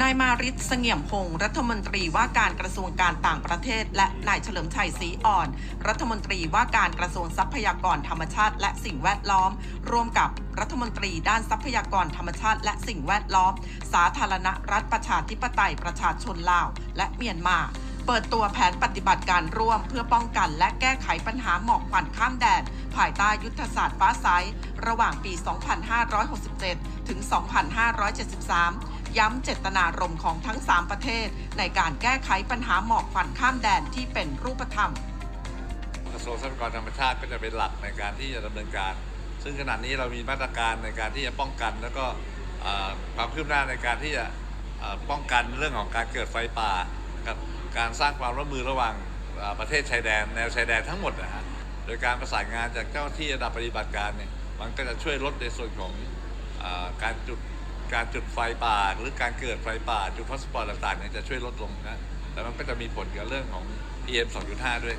นายมาริศเสงี่ยมพงศ์รัฐมนตรีว่าการกระทรวงการต่างประเทศ และนายเฉลิมชัยศรีอ่อน รัฐมนตรีว่าการกระทรวงทรัพยากรธรรมชาติและสิ่งแวดล้อม ร่วมกับรัฐมนตรีด้านทรัพยากรธรรมชาติและสิ่งแวดล้อม สาธารณรัฐประชาธิปไตยประชาชนลาว และเมียนมาเปิดตัวแผนปฏิบัติการร่วมเพื่อป้องกันและแก้ไขปัญหาหมอกควันข้ามแดน ภายใต้ยุทธศาสตร์ฟ้าใสระหว่างปี 2567 ถึง 2573 ย้ำเจตนารมณ์ของทั้ง 3 ประเทศ ในการแก้ไขปัญหาหมอกควันข้ามแดนที่เป็นรูปธรรมกระทรวงทรัพยากรธรรมชาติก็จะเป็นหลักในการที่จะดำเนินการ ซึ่งขณะนี้เรามีมาตรการในการที่จะป้องกัน แล้วก็ความคืบหน้าในการที่จะป้องกันเรื่องของการเกิดไฟป่า กับการสร้างความร่วมมือระหว่างประเทศชายแดนแนวชายแดนทั้งหมดนะฮะโดยการประสานงานจากเจ้าที่ระดับปฏิบัติการเนี่ยมันก็จะช่วยลดในส่วนของอการจุด การจุดไฟป่าหรือการเกิดไฟป่าจุดฮอตสปอตต่างๆเนี่ยจะช่วยลดลงนะแต่มันก็จะมีผลกับเรื่องของ PM 2.5 ด้วย